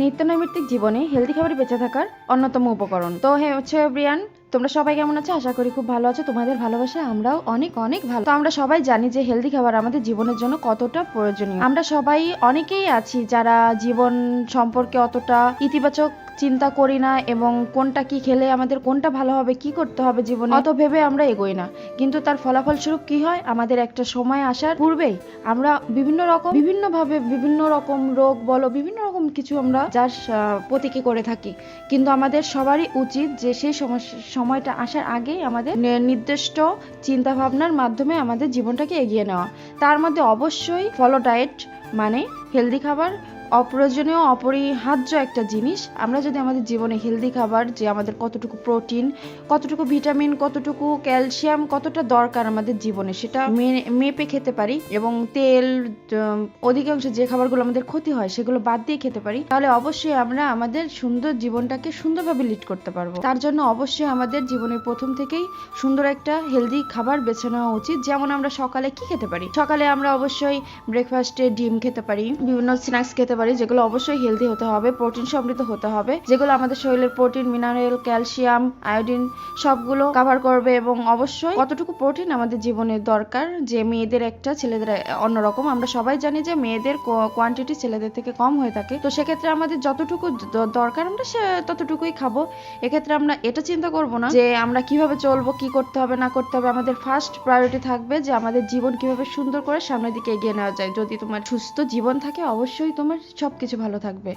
নিত্যনৈমিত্তিক জীবনে হেলদি খাবারে বেঁচে থাকার অন্যতম উপকরণ। তো হচ্ছে ব্রিয়ান তোমরা সবাই কেমন আছো? আশা করি খুব ভালো আছো। তোমাদের ভালোবাসা আমরাও অনেক অনেক ভালো। তো আমরা সবাই জানি যে হেলদি খাবার আমাদের জীবনের জন্য কতটা প্রয়োজনীয়। আমরা সবাই অনেকেই আছি যারা জীবন সম্পর্কে অতটা ইতিবাচক চিন্তা করি না এবং কোনটা কি খেলে আমাদের কোনটা ভালো হবে, কি করতে হবে জীবনে, অত ভেবে আমরা এগোই না। কিন্তু তার ফলাফল স্বরূপ কি হয়? আমাদের একটা সময় আসার পূর্বেই আমরা বিভিন্ন রকম বিভিন্ন ভাবে বিভিন্ন রকম রোগ, বলো বিভিন্ন রকম কিছু আমরা যার প্রতীকী করে থাকি। কিন্তু আমাদের সবারই উচিত যে সেই সময়টা আসার আগেই আমাদের নির্দিষ্ট চিন্তা ভাবনার মাধ্যমে আমাদের জীবনটাকে এগিয়ে নেওয়া। তার মধ্যে অবশ্যই ফলো ডায়েট মানে হেলদি খাবার অপ্রয়োজনীয়, অপরিহার্য একটা জিনিস। আমরা যদি আমাদের জীবনে হেলদি খাবার, যে আমাদের কতটুকু প্রোটিন কতটুকু ভিটামিন কতটুকু ক্যালসিয়াম কতটা দরকার আমাদের জীবনে, সেটা মেপে খেতে পারি এবং তেল অধিকাংশ যে খাবারগুলো আমাদের ক্ষতি হয়, সেগুলো বাদ দিয়ে খেতে পারি, তাহলে অবশ্যই আমরা আমাদের সুন্দর জীবনটাকে সুন্দরভাবে লিড করতে পারব। তার জন্য অবশ্যই আমাদের জীবনের প্রথম থেকেই সুন্দর একটা হেলদি খাবার বেছে নেওয়া উচিত। যেমন আমরা সকালে কি খেতে পারি? সকালে আমরা অবশ্যই ব্রেকফাস্টে ডিম খেতে পারি, বিভিন্ন স্ন্যাক্স খেতে পারি। যেগুলো অবশ্যই হেলদি হতে হবে প্রোটিন সমৃদ্ধ হতে হবে, যেগুলো আমাদের শরীরের প্রোটিন মিনারেল ক্যালসিয়াম আয়োডিন সবগুলো কভার করবে এবং অবশ্যই কতটুকু প্রোটিন আমাদের জীবনে দরকার, যে মেয়েদের একটা ছেলেদের, অন্যরকম। আমরা সবাই জানি যে মেয়েদের কোয়ান্টিটি ছেলেদের থেকে কম হয়ে থাকে। তো সেক্ষেত্রে আমাদের যতটুকু দরকার আমরা সে ততটুকুই খাব। এক্ষেত্রে আমরা এটা চিন্তা করব না যে আমরা কীভাবে চলবো, কি করতে হবে, না করতে হবে। আমাদের ফার্স্ট প্রায়োরিটি থাকবে যে আমাদের জীবন কীভাবে সুন্দর করে সামনের দিকে এগিয়ে নেওয়া যায়। যদি তোমার সুস্থ জীবন থাকে, অবশ্যই তোমার সবকিছু ভালো থাকবে।